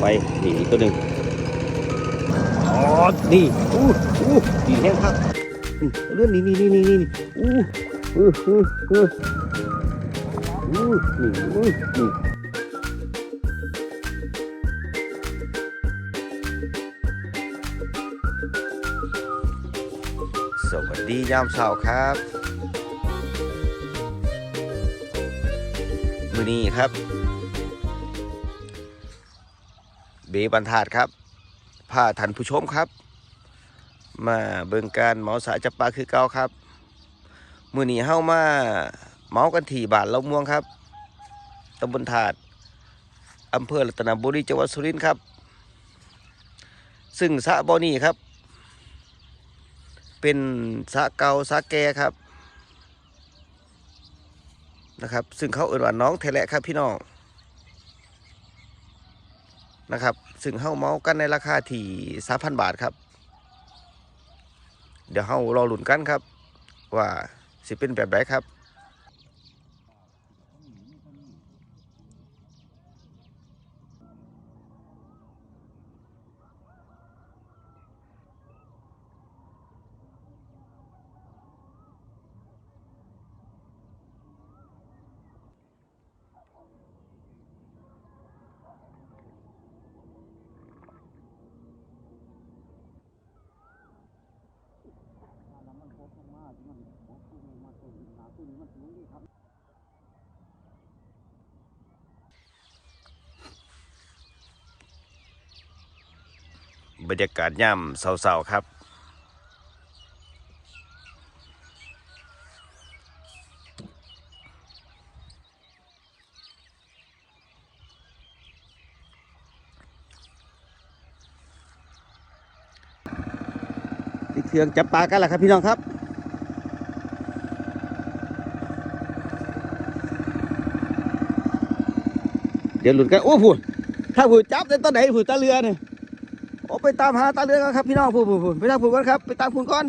ไปนี่อีกตัวหนึ่งอ๋อนี่อู้อู้ดีแห้งครับอืมเลื่อนนี่นี่นี่นี่นี่อู้อู้อู้อู้อู้นี่อู้นี่สวัสดียามเช้าครับมือนี้ครับ บบรรทัดครับพาท่านผู้ชมครับ มาเบิ่งการเหมาสายจับปลาคือเก่าครับ มือหนีเฮ้ามาเมากันที่บานเล่าม่วงครับตำบลถาดอำเภอรัตนบุรีจังหวัดสุรินทร์ครับ ซึ่งสะบอนี้ครับ เป็นสะเกาสะแก่ครับนะครับ ซึ่งเขาเอ่ยว่าน้องเทแหละครับพี่น้องนะครับ ซึ่งเฮาเมากันในราคาที่สามพันบาทครับ เดี๋ยวเฮารอลุนกันครับ ว่าสิเป็นแบบไหนครับ บรรยากาศย่ำเศร้าๆครับติดเครื่องจับปลากันแหละครับพี่น้องครับเดี๋ยวหลุดกัน โอ้พูดถ้าพูดจับได้ตอนไหนพูดตาเรือเนี่ย โอ้ไปตามหาตาเรือกันครับพี่น้องผู้ผู้ผู้ไปตามผู้ก่อนครับ ไปตามผู้ก่อน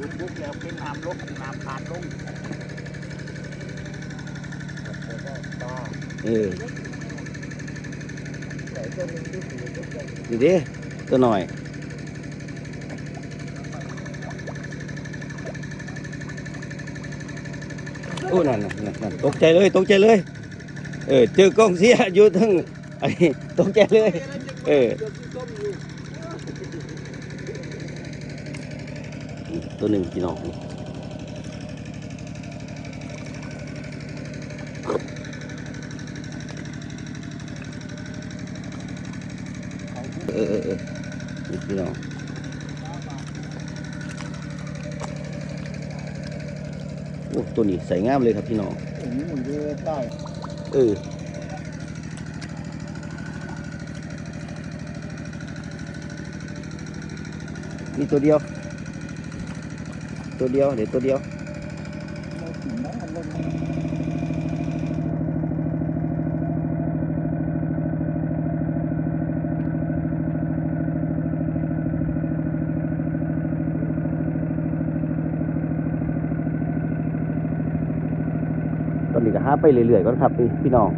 ลุกลุกแล้วเป็นน้ำลง น้ำขาดลงเออดีดิตัวหน่อยโอ้นั่นนั่นนั่นนั่นตก เออเออเออเออพี่น้องโอ้ตัวนี้ใส่งามเลยครับพี่น้องอันนี้มันจะได้เออมีตัวเดียว ตัวเดียวเดี๋ยวตัวเดียว เราถึงน้ำมันลง ตอนนี้ก็หา ไปเรื่อยๆก่อนครับพี่พี่น้อง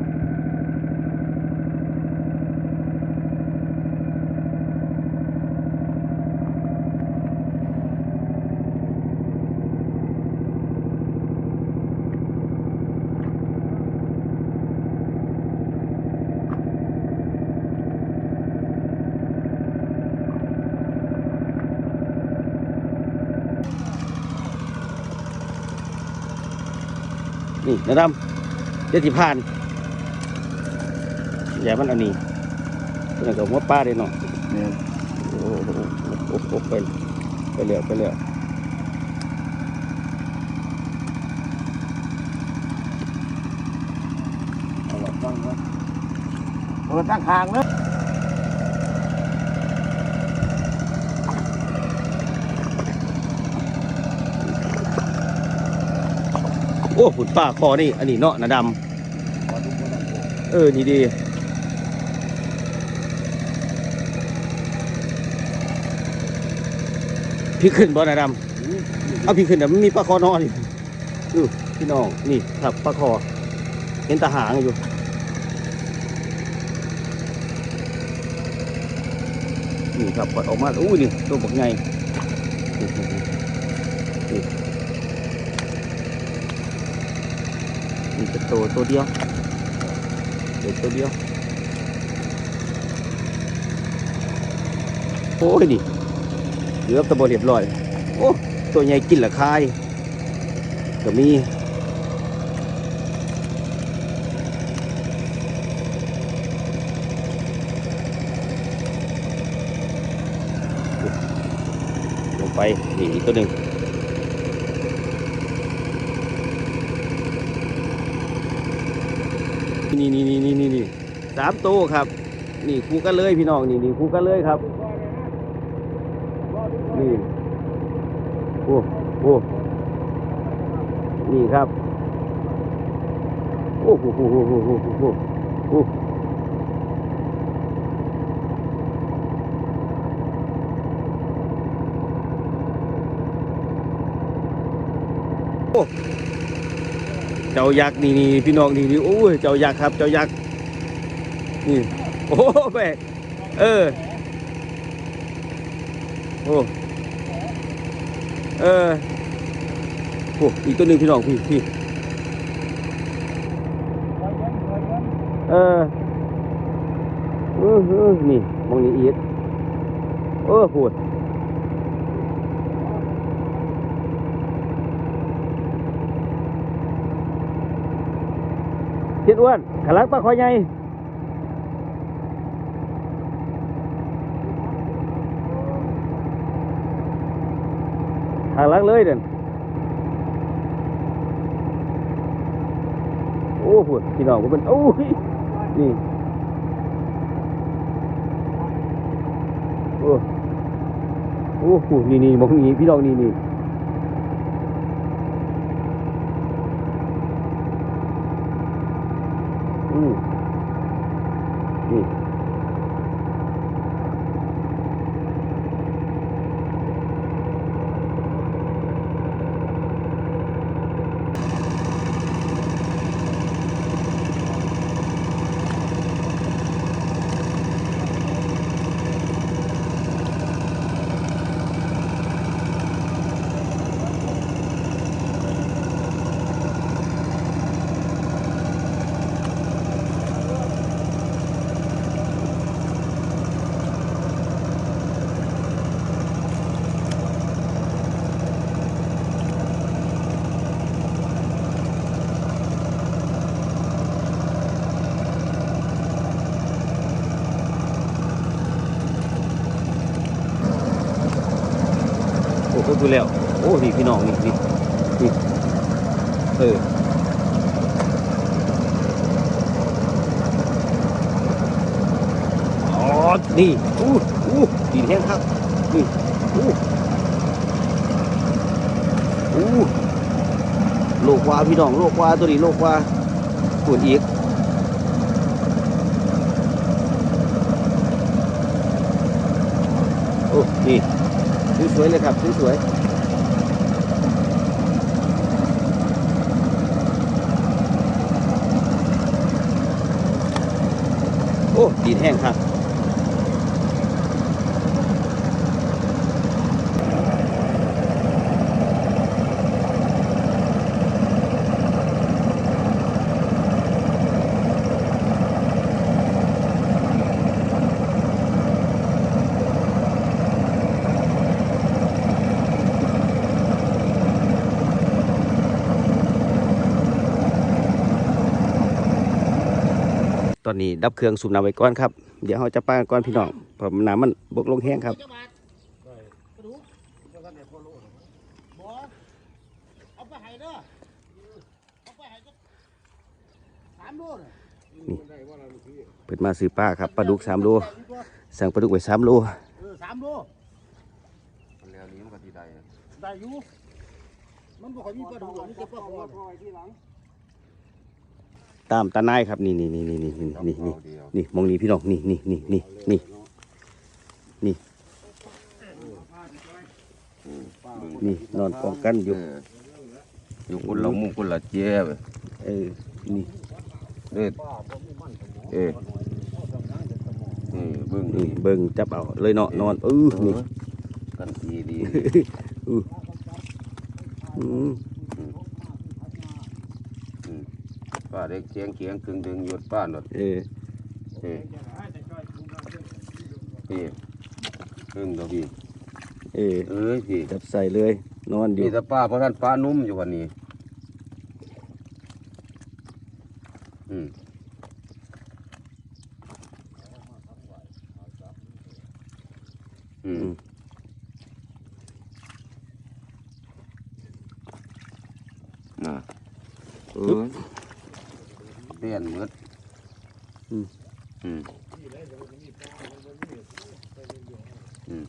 นี่นะดำ เดี๋ยวสิผ่านอย่ามันอันนี้ตัวนั้นก็หัวปลาเลยเนาะเนี่ยโอ้โหโอ้โหไปไปเรื่อยไปเรื่อยเอาละฟังนะเปิดตั้งคางเลย อ้ฝุ่นป้าคอนี่อันนี้เนาะนาดำเออนี่ดีพี่ขึ้นบ่นาดำเอาพี่ขึ้นแต่มันมีปลาคอนอนอยู่ดูพี่น้องนี่ครับปลาคอ เห็นตาหางอยู่นี่ครับปลดออกมาอู้นี่ตัวบักไงนี่นี่ จะตัวตัวเดียวเด็กตัวเดียวโอ้ยนี่เหลือบตะบเรียบร้อยโอ้ตัวใหญ่กินละคายก็มีลงไปนี่อีกตัวหนึ่ง นี่นี่นี่นี่นี่นี่สามตัวครับ นี่คู่กันเลยพี่น้องนี่นี่คู่กันเลยครับ นี่โอ้โอ้นี่ครับ โอ้โหโอ้โหโอ้โหโอ้โหโอ้ จ้ายักษ์นี่นี่พี่น้องนี่นี่โอ้ยเจ้ายักษ์ครับ เจ้ายักษ์นี่โอ้แม่เออโอ้เออโอ้อีกตัวหนึ่งพี่น้องพี่พี่เออเออนี่มองนี่อีกเออพูด เจ็ดอ้วนขลังปลาคอยใหญ่ขลังเลยเด่นโอ้พูดพี่น้องผมเป็นโอ้ยนี่โอ้โอ้โหนี่นี่มองนี่พี่น้องนี่นี่ อ้นี่พี่น้องนี่นี่นี่เอออ๋อนี่อู้อู้ดีแห้งครับนี่อู้อู้โลกว่าพี่น้องโลกว่าตัวนี้โลกว่าปวดอีกโอ้นี่สวยๆเลยครับสวยๆ อ้ดีแห้งครับ นนี้ดับเครื่องสูบน้ำไว้ก่อนครับ เดี๋ยวเราจะป้าก่อนพี่น้องเพราะน้ำมันบกลงแห้งครับเอาไปให้เด้อเอาไปให้ก็สามโลน่ะเปิดมาซื้อปลาครับปลาดุกสามโลสั่งปลาดุกไว้สามโลเออสามโลมันแล้วนี้มันก็ที่ใดได้อยู่มันบอกว่ามีปลาดุกหรอกมีแต่ปลาคอ ตามตาหนายครับนี่นี่นี่นี่นี่นี่นี่นี่นี่มองนี่พี่น้องนี่นี่นี่นี่นี่นี่นี่นอนกองกันอยู่อยู่คนละมุมคนละเจี๊ยบเออนี่เด้อเออเออเบิ่งนี่นี่เบิ่งจับเอาเลยเนาะนอนเออนี่กันดีดีอืม ป้าเด็กเชียงเคียงกึ่งดึงหยุดป้าหนดเออเออพี่กึ่งตัวพี่เออเอ้ยพี่จับใส่เลย นอนอยู่นี่แต่ป้าเพราะท่านป้านุ่มอยู่วันนี้อืมอืมน่ะเออเปลี่ยนหมด อืม อืมอืม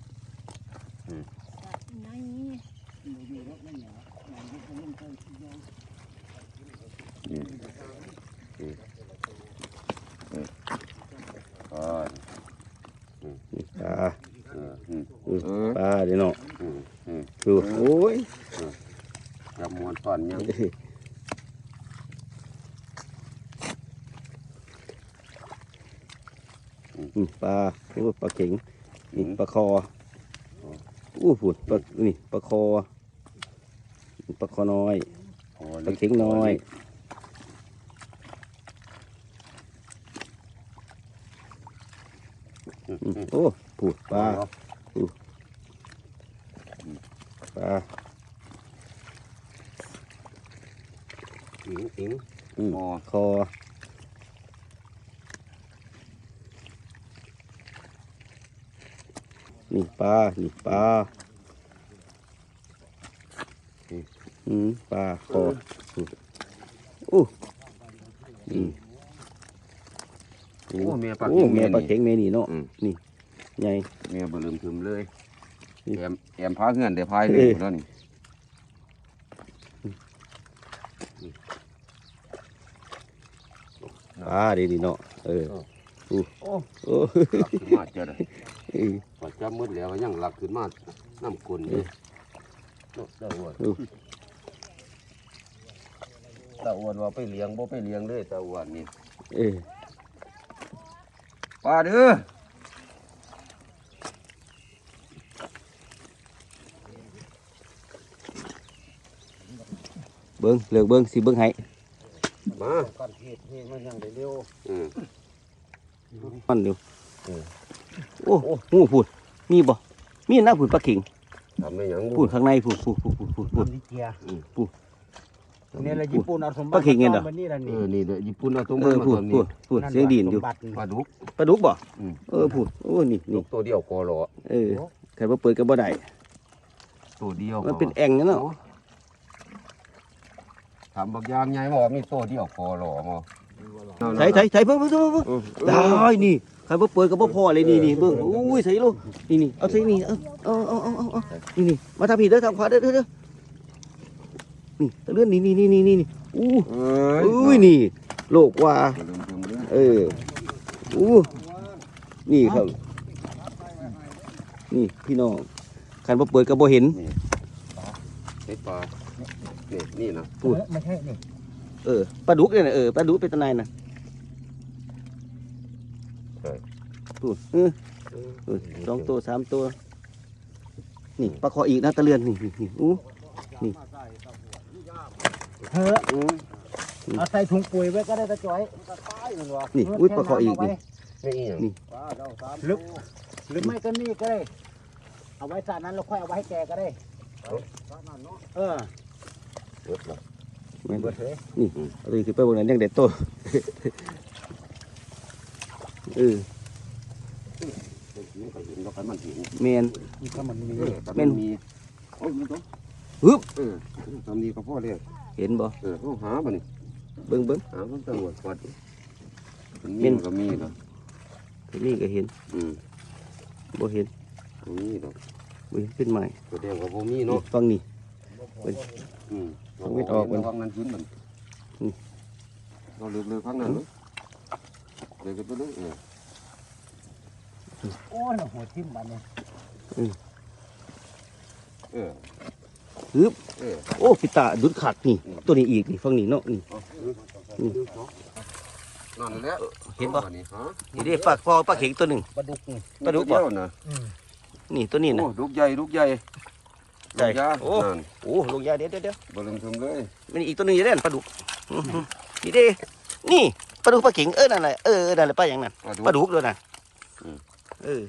นี่นี่อ่า นี่ปลา เอออืม อืม เออ ปลาเดี๋ยวเนาะอืมอืมดูโอ้ยจับมวนตอนยังอืมปลาโอ้ปลาเข็งนี่ปลาคออู้ผุดปลานี่ปลาคอปลาคอน้อยโอ้ปลาเข็งน้อยอืมโอ้ผุดปลาปลา ถิงถิง อืม มอ คอ นี่ปลา นี่ปลาอืมปลาคออู้นี่โอ้เมียปลาโอ้เข็งแม่เมียปลานี่เข็งแม่นี่เนาะอืมนี่ใหญ่เมียบลืมถึมเลยนี่แอมแอมพาเงื่อนเดี๋ยวพายเลยเอ้ยแล้วนี่ปลาดีดีเนาะเออโอ้โอ้หลักขึ้นมาเจอเลยเออ ปัจจับมืดแล้วยังหลักขึ้นมาน้ำกุนนี่ตาอ้วนเออตาอ้วนว่าไปเลี้ยงบ่ไปเลี้ยงเลยตาอ้วนนี่เออปลาเด้อเบิ้งเลือกเบิ้งสิเบิ้งให้มากันเหตุเหตุมันยังได้เร็วอืมมันเดียวเออโอ้งูพูดมีบ่มีหน้าพูดปลาเข็งทำไม่หยังพูดข้างในพูดพูดพูดพูดพูดพูดนี่เกียร์พูดเนี่ยแหละญี่ปุ่นเอาสมบัปลาเข็งเงินเหรอมันนี่แหละเอนี่อนี่เด้อญี่ปุ่นเอาตัวเอมืออมาพูดตัวพูนี้ดพูดเสียงดีนอยู่สมบัติปลาดุกปลาดุกบ่อืมเออพูดโอ้นี่ดุนี่กตัวเดียวกอหลอเออใครว่าเปิดก็บ่ได้ตัวเดียวมันเป็นแอ่งนั่นเนาะทำบักยางใหญ่บ่มีตัวเดียวกอหลอบ่ใส่ใส่ใส่เพิ่งเพิ่งเพิ่งเพิ่งเออได้นี่ ใครว่าเปิดก็บ่พอเลยนี่นี่เบิ่งอุ้ยใส่ลูกนี่นี่เอาใส่นี่เอาเอาเอาเอาเอาเอานี่นี่มาทางผิดเด้อทางขวาเด้อเด้อเด้อนี่ตะเลื่อนนี่นี่นี่นี่นี่อู้เอ้ยอุ้ยนี่โลกว่าอย่าลืมลืมลืมเอออู้นี่ครับ นี่พี่น้องคันบ่เปิดก็บ่เห็นไอ้ปลานี่นี่นะพูดไม่ใช่นี่เออปลาดุกเนี่ยนะเออปลาดุกเป็นตะไนนะ พูดเออเออสองตัวสามตัว นี่ปลาคออีกนะตะเลือนนี่นี่นี่อู้เฮ้ออืมเอาใส่ถุงปุ๋ยไว้ก็ได้ตะจ้อยนี่อุ้ยปลาคออีกนี่นี่อีหยังนี่ลึกหรือไม่ก็นี่ก็ได้ เอาไว้สระนั้นแล้วค่อยเอาไว้ให้แกก็ได้เออเบิดละแม่นเบิดเลยนี่เอาตัวนี้ขึ้นไปบนนั้นยังเด็ดโต เออมันก็เห็นแล้วกันมันเห็นแมนนี่ก็มันมีเออแต่แม่มันมีโอ้ยมันต้องฮึบเออทำนี้ก็พอแล้วเห็นบ่เออเขาหาบ่นี่เบิ้งเบิ้งหามันตำรวจกวาดมันแม่มีนก็มีเนาะนี่ก็เห็นอืมบ่เห็นก็มีเนาะบ่เห็นเป็นไม้แสดงว่าบ่มีเนาะฟังนี่เป็นอืมเอามิดออกมันเาพังนั้นขึ้นมันอืมเราเลือกเลือกพังนั้นเนอะ เลือกกันไปเลยเออโอ้ยหัวทิ่มบันเนี่ยเออฮึบเออโอ้พิตาดุดขัดนี่ ตัวนี้อีกนี่ฝั่งนี้เนาะนี่เอาอืมนั่นแหละเห็นบ่อันนี้ฮะนี่ได้ฝากพอปลาเข็งตัวหนึ่งปลาดุกนี่ปลาดุกบ่เดียวนะนี่ตัวนี้นะโอ้ดุกใหญ่ดุกใหญ่ใหญ่ดุกยาโอ้นั่นโอ้ลงยาเดี๋ยวเดี๋ยวเดี๋ยวบริมทึมเลยมันอีกตัวหนึงอยู่เด่นปลาดุกอื้อหือนี่เด้นี่ป ลาดุกปลาเข็งเออนั่นแหละเออเออนั่นแหละปลาอย่างนั้นปลาดุกด้วยนะอืมเออ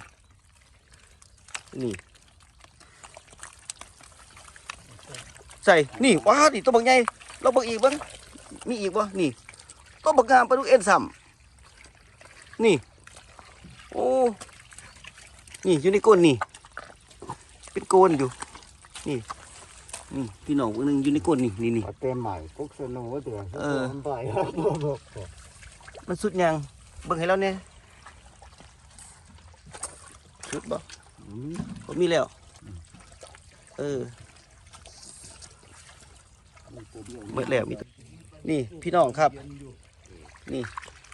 นี่ใส่นี่ว้านี่ตัวบางใหญ่เราเบักอีกบ้างมีอีกบ่นี่ตัวบักงามปลาดุกเอ็นซ้ำนี่โอ้นี่อยู่ในก้นนี่ เป็นโกนอยู่ นี่นี่พี่น้องคนหนึงอยู่ในก้นนี่นี่นี่เต็มใหม่กุ๊กสนุกเดี๋ยวเออ มันสุดยังเบิ่งให้เราเนี่ยสุดบ่ผมมีแล้ว เออเมื่อแล้วมีนี่พี่น้องครับ นี่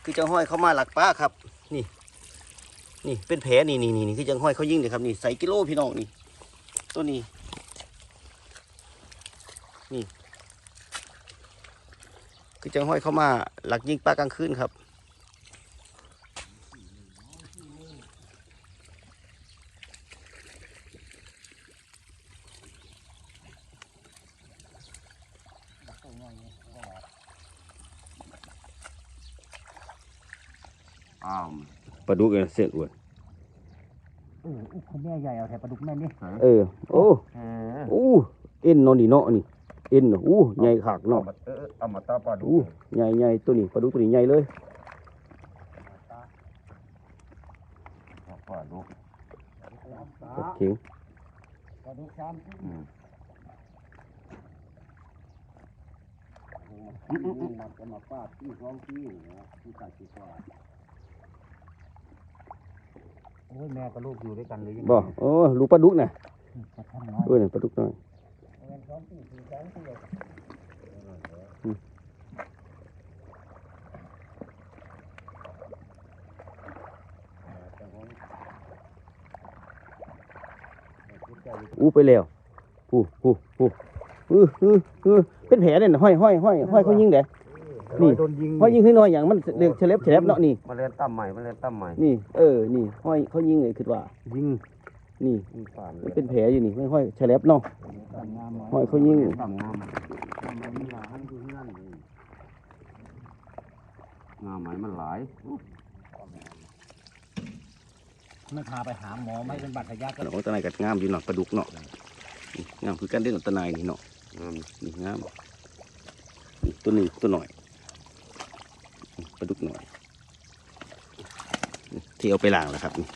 คือจังห้อยเขามาหลักป้าครับ นี่ นี่เป็นแผลนี่นี่นี่คือจังห้อยเขายิงเลยครับนี่ใส่กิโลพี่น้องนี่ตัวนี้ นี่ คือจังห้อยเขามาหลักยิงปลากลางคืนครับ อ้าว ปลาดุกเสียนอ้วนเอออุ๊ยคุณแม่ใหญ่เอาแถวปลาดุกแม่นี่เออโอ้โอ้เอ็นเนอนนี่เนาะนี่เอ็นเนาะอู้ใหญ่ขากเนาะเออเอามาตาปลาดุอู้ใหญ่ใหญ่ตัวนี้ปลาดุกตัวนี้ใหญ่เลยปลาดุกปลาเข็งปลาดุกซ้อืมำมันจะมาฟาดที่ท้องที่นะที่ตัดที่กว่าโอ้ยแม่กับลูกอยู่ด้วยกันเลยยังไงบ่โอ้ลูกปลาดุกน่ะจะทำน้อยเออนี่นปลาดุกน้อยเงินสองสี่สี่สองสี่อู้ไปแล้วผู้ผู้ผู้เออเออเออเป็นแผลเนี่ยน่ะห้อยห้อยห้อยห้อยเขายิงเด้ นี่โดนยิงห้อยยิงขึ้นน้อยอย่างมันเรียกเฉลบเฉลบเนาะนี่มาเล่นตั้มใหม่มาเล่นตั้มใหม่นี่เออนี่ห้อยเขายิงเลยคือว่า ยิงนี่มีฝานมันเป็นแผลอยู่นี่ไม่ห้อยเฉลบเนาะตัดงามห้อยเขายิงตั้มงามทำมันมีหลานอยู่ที่นั่นเลยงามไหมมันหลายไม่พาไปหาหมอไม่เป็นบาดทะยักเราตะนายกัดงามอยู่เนาะปลาดุกเนาะนี่งามคือกันเด่นตะนายนี่เนาะงามนี่งามนี่ตัวนี้ตัวหน่อยนี่ ปลาดุกหน่อยนี่ที่เอาไปล้างแล้วครับนี่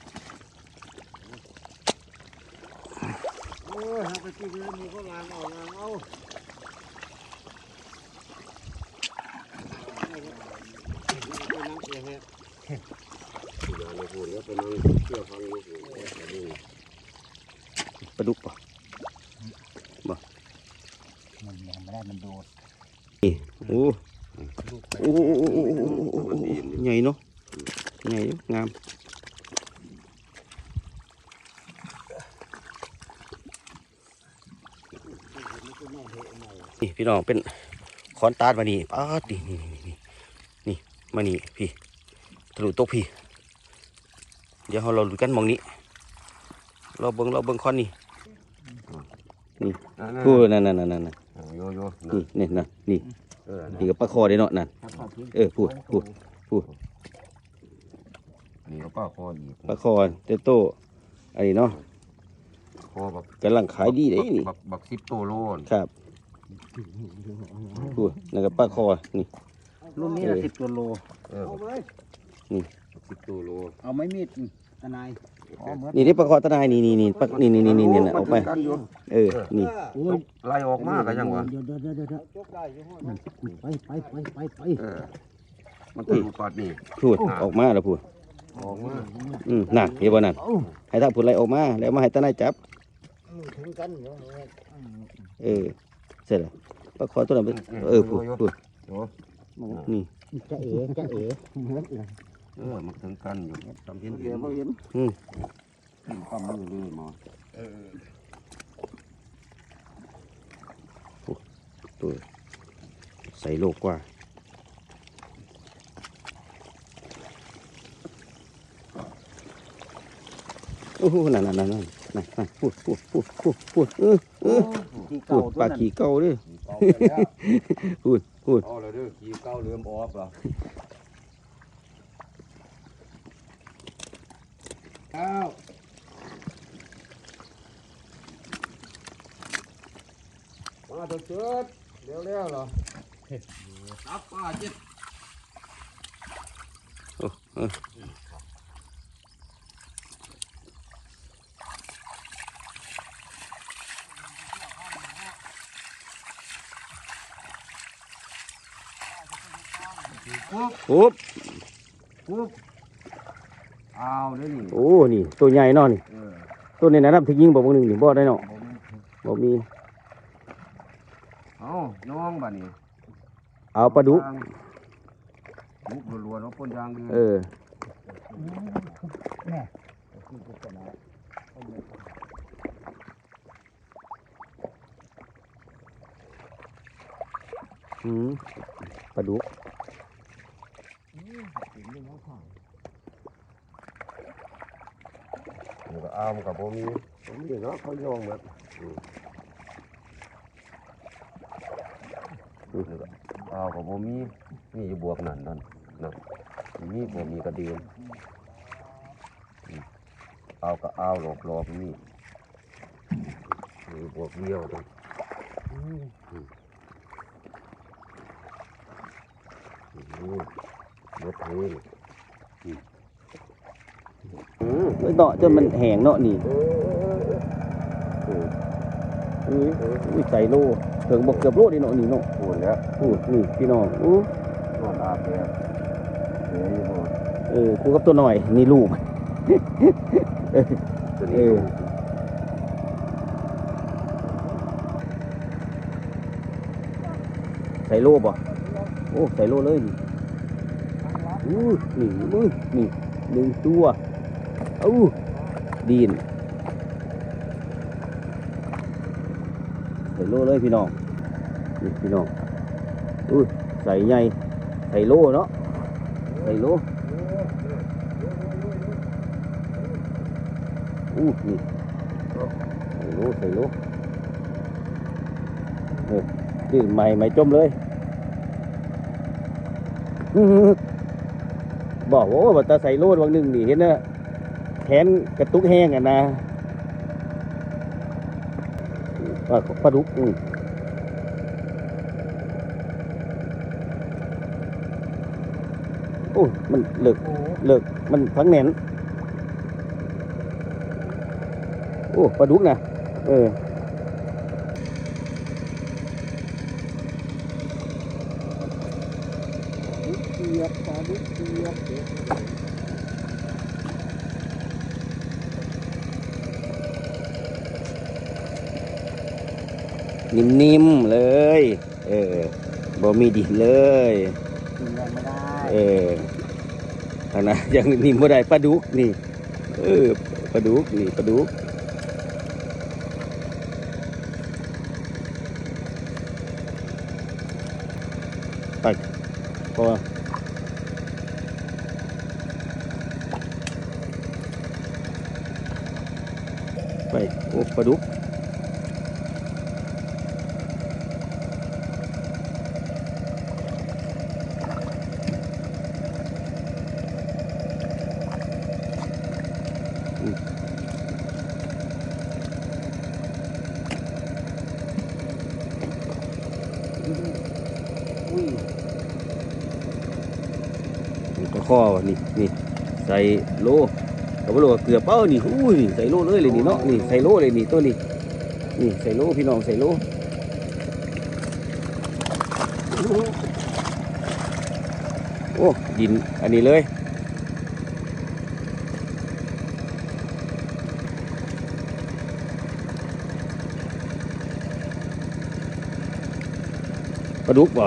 โอ้ยหาไปที่เรือมีก็งานเอางานเอาอย่าเลยพูดแล้วไปนั่งเชื่อฟังลูกอยู่แต่นี่ปลาดุกป่ะมันยังไม่ได้มันโดดโอ้ ใหญ่เนาะใหญ่งามนี่พี่น้องเป็นคอนตาดมานี่ป้าดนี่นี่นี่นี่มานี่พี่ถลุตกพี่ เดี๋ยวเราดูกันมองนี้ เราเบิ้งเราเบิ้งคอนนี่นี่กูนั่นนั่นนั่นนั่นนี่นี่นี่ นนี่เออนี่กับปลาคอได้เนาะนั่นเออพูดพูดนี่ก็ป้าคออีกปลาคอเตโต้อันนี้เนาะคอบักกำลังขายดีเลยนี่บักบักสิบโตโลนครับพูดนั่นกับปลาคอนี่รุ่นนี้ละสิบตัวโลเออเอาเลยบักสิบโตโลเอาไม้มีดทนายอ๋อเหมือ นนี่ที่ปลาคอตะนายนี่นี่นี่ปลานี่นี่นี่นี่นี่นะเอาไปกันอยู่เออ นี่โอ้ยไล่ออกมาก็ยังวะเดี๋ยวเดี๋ยวเดี๋ยวเดี๋ยวไปไปไปไปไปเออมันต้องอยู่ปอดนี่พูดออกมาแล้วพูดออกมาอืมนั่นเห็นบ่นั่นเอ้าให้ถ้าพูดอะไรออกมาแล้วมาให้ตะนายจับถึงกันเดี๋ยวเออเสร็จแล้วปลาคอตัวนั้นเป็นเออพูดพูดโอ้นี่จะเอ๋จะเอ๋ เหมือนเอ๋เออมันถึงกันอยู่ทำเห็นเดี๋เห็ยวนเราเห็นอืมความมือเลยหมอตัวใส่โลกกว่าโอ้โหนั่นนั่นนั่นนั่นนั่นนั่นพูดพูดพูดพูดพูดเออเออที่พูเก่าดตัวปลานั้นขี่เก่าเด้อเก่าไปแล้วพูดพูดเอาเลยเด้อขี่เก้าเลื่อมออกเหรอ เก้ามาตัวเจิดเร็วเร็วเหรอตับป้าเจ็ดโอ้เออปุ๊บปุ๊บปุ๊บ เอาเด้นี่โอ้ นี่ ตัวใหญ่เนาะนี่ เออตัวนี้นะครับที่ยิงบอกว่าหนึ่งนี่บ่ได้เนาะบ่มีเอาน้องบ้านี้เอาปลาดุกลุกรัวๆเนาะปนยางดีเออแน่อืมปลาดุกนี่ก็เอา มันกับบ่มีบ่มีเนาะเขาโยงหมดอืมนี่ก็เอากับบ่มีนี่อยู่บวกนั่นนั่นนั่นมีบ่มีกระเดียนอืมเอาก็เอาหลบหลบนี่นี่บวกเดียวนั่นอืมอืมอืมบดเทนเออ เนาะจนมันแห้งเนาะนี่เออเออเออเอออุ้ยใส่โลถึงบอกเกือบโลดิเนาะนี่เนาะปวดแล้วพูดนี่พี่น้องอู้นอนาบแล้วเดี๋ยวอยู่บ่เออกูกับตัวหน่อยนี่ลูกเออใส่โลบ่โอ้ใส่โลเลยนี่อู้นี่มึงนี่หนึ่งตัว อ้ดีนใส่โลเลยพี่น้องนี่พี่น้องอู้ใส่ใหญ่ใส่โลเนาะใส่โลอู้นี่ใส่โลใส่โลเออนี่ใหม่ใหม่จมเลยบอกว่าบัตรใส่โลดวันหนึ่งนี่เห็นนะ นกระตุกแห้งอะนะปลาปลาดุกอืมโอ้มันเลิกเลิกมันทั้งแหนนโอ้ปลาดุกนะเออเกียบปลาดุกเกียบ นิ่มๆเลย เออบ่มีดินเลย กินแรงไม่ได้เอออันนะยังนิ่มบ่ได้ปลาดุกนี่ เออปลาดุกนี่ปลาดุกไปพอไปโอ้ปลาดุก อุ้ย นี่ก็ข้ อวะนี่นี่ใส่โลกับโลเกือเป้านี่อุ้ยใส่โลเลยเลยนี่เนาะนี่ใส่โลเลยนี่ตัวนี้นี่ใส่โลพี่น้องใส่โลโอ้ดินอันนี้เลยลาดุกบ่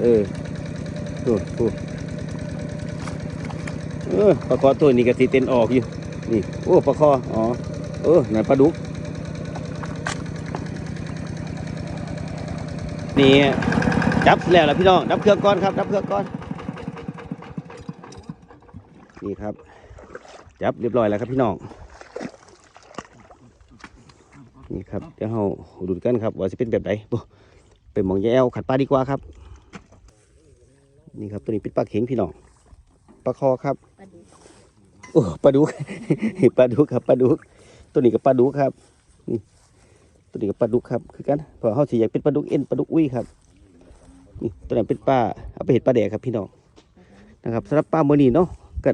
เออโอ้โหเออปลาคอตัวนี้ก็สิเต้นออกอยู่ นี่ โอ้ปลาคอ อ๋อ เออนั่นปลาดุก นี่ จับแล้วล่ะพี่น้อง ดับเครื่องก่อนครับ ดับเครื่องก่อน นี่ครับ จับเรียบร้อยแล้วครับพี่น้อง นี่ครับ เดี๋ยวเราดูกันครับ ว่าจะเป็นแบบไหนบ่ไปหมองแยแอวขัดปลาดีกว่าครับ นี่ครับ ตัวนี้เป็นปลาเข็งพี่น้อง ปลาคอครับโอ้ปลาดุก ปลาดุกครับปลาดุก ตัวนี้กับปลาดุกครับนี่ตัวนี้กับปลาดุกครับคือกันพราะเขาสิอยากเป็นปลาดุกเอ็นปลาดุกอุ้ยครับนี่ตัวนั้นเป็นปลาเอาไปเห็ดปลาแดกครับพี่น้องนะครับสำหรับปลาเมื่อนี้เนาะก็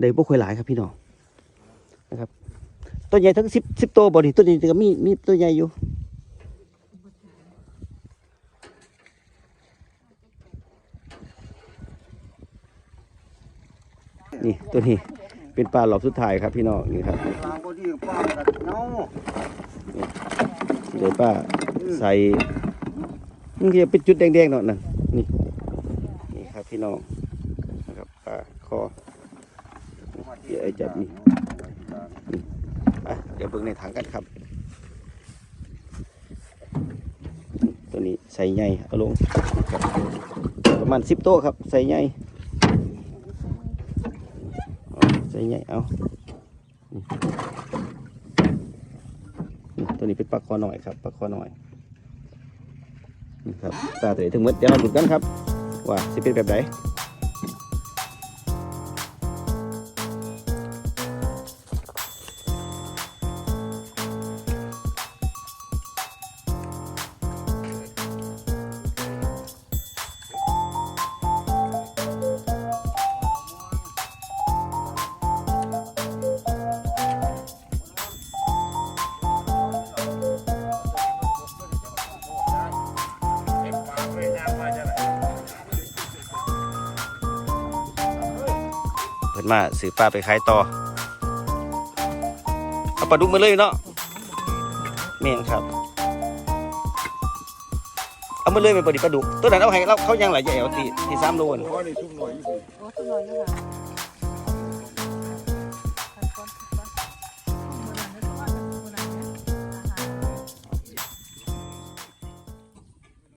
ได้บ่ค่อยหลายครับพี่น้องนะครับตัวใหญ่ทั้งสิบสิบตัวบ่นี่ตัวนี้ก็มีมีตัวใหญ่อยู่ นี่ตัวนี้เป็นปลาหลอบสุดท้ายครับพี่น้องนี่ครับลางบดีป้ากันเนาเดี๋ยวป้าใส่มันจะเป็นจุดแดงๆเนาะนั่นนี่นี่ครับพี่น้องนะครับปลาคอเดี๋ยวไอ้จับนี่อะเดี๋ยวเบิ่งในถังกันครับ ตัวนี้ใส่ใหญ่เอาลงประมาณสิบโต๊ะครับใส่ใหญ่เอา ใหญ่เอาตัวนี้เป็นปลาคอหน่อยครับปลาคอหน่อยนี่ครับตาเตะถึงหมดเดี๋ยวเราดูกันครับว่าสิเป็นแบบไหน นมาซื้อปลาไปขายต่อเอาปลาดุกมาเลยเนาะเมนครับ เอามาเลยเป็นปลาดิปลาดุกตัวนั้นเอาให้เราเขายังหลายใหญ่เอาตีตีสามโลน